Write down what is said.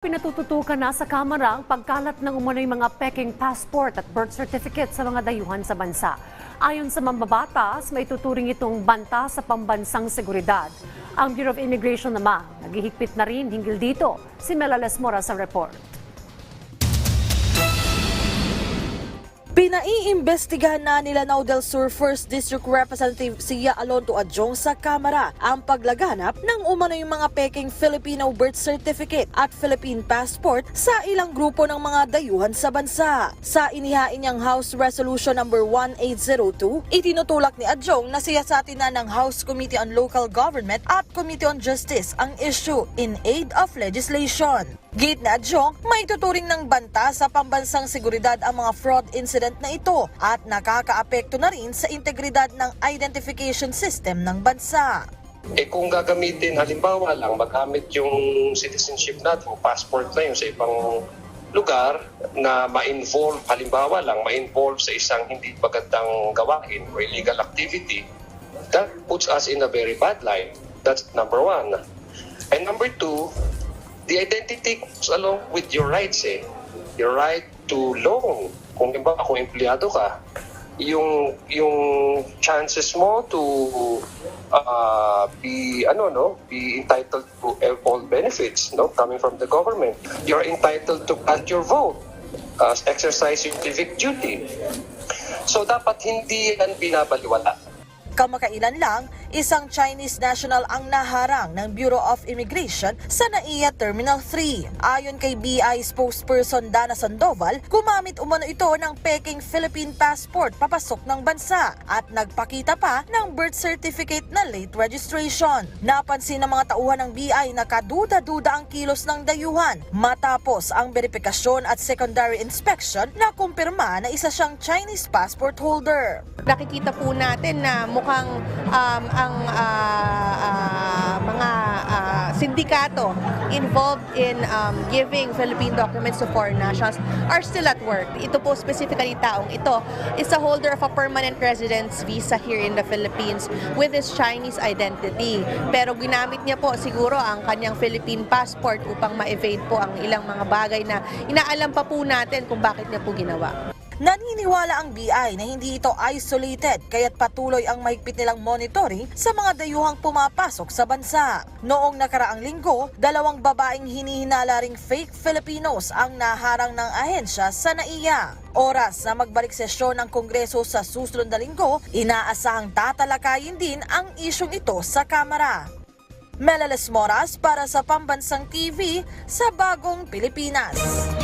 Pinatututukan na sa Kamara ang pagkalat ng umano'y mga peking passport at birth certificate sa mga dayuhan sa bansa. Ayon sa mambabatas, may tuturing itong banta sa pambansang seguridad. Ang Bureau of Immigration naman, naghihigpit na rin hinggil dito. Si Melales Mora sa report. Pinaiimbestigahan na nila Now del Sur 1st District Representative Sia Alonto Adjong sa Kamara ang paglaganap ng umano'y mga peking Filipino birth certificate at Philippine passport sa ilang grupo ng mga dayuhan sa bansa. Sa inihain niyang House Resolution number 1802, itinutulak ni Adjong na siyasatin na ng House Committee on Local Government at Committee on Justice ang issue in aid of legislation. Git na Adjong, may tuturing ng banta sa pambansang seguridad ang mga fraud incident na ito at nakakaapekto na rin sa integridad ng identification system ng bansa. Eh kung gagamitin, halimbawa lang, magamit yung citizenship natin, passport na yun sa ibang lugar na ma-involve, halimbawa lang, ma-involve sa isang hindi magandang gawain or illegal activity, that puts us in a very bad light. That's number one. And number two, the identity along with your rights eh. Your right to loan. Kung iba kung empleyado ka, yung yung chances mo to uh, be ano no be entitled to all benefits no coming from the government you're entitled to cast your vote uh, exercise your civic duty so dapat hindi yan binabaliwala Kamakailan lang, isang Chinese national ang naharang ng Bureau of Immigration sa NAIA Terminal 3. Ayon kay BI spokesperson Dana Sandoval, gumamit umano ito ng peking Philippine passport papasok ng bansa at nagpakita pa ng birth certificate na late registration. Napansin ng mga tauhan ng BI na kaduda-duda ang kilos ng dayuhan matapos ang verifikasyon at secondary inspection na kumpirma na isa siyang Chinese passport holder. nakikita po natin na mukhang um, ang ah, ah, mga ah, sindikato involved in um, giving Philippine documents to foreign nationals are still at work. Ito po specifically taong ito is a holder of a permanent residence visa here in the Philippines with his Chinese identity. Pero ginamit niya po siguro ang kanyang Philippine passport upang ma-evade po ang ilang mga bagay na inaalam pa po natin kung bakit niya po ginawa. Naniniwala ang BI na hindi ito isolated kaya't patuloy ang mahigpit nilang monitoring sa mga dayuhang pumapasok sa bansa. Noong nakaraang linggo, dalawang babaeng hinihinala ring fake Filipinos ang naharang ng ahensya sa NAIA. Oras na magbalik sesyon ng Kongreso sa susunod na linggo, inaasahang tatalakayin din ang isyong ito sa Kamara. Melales Moras para sa Pambansang TV sa Bagong Pilipinas.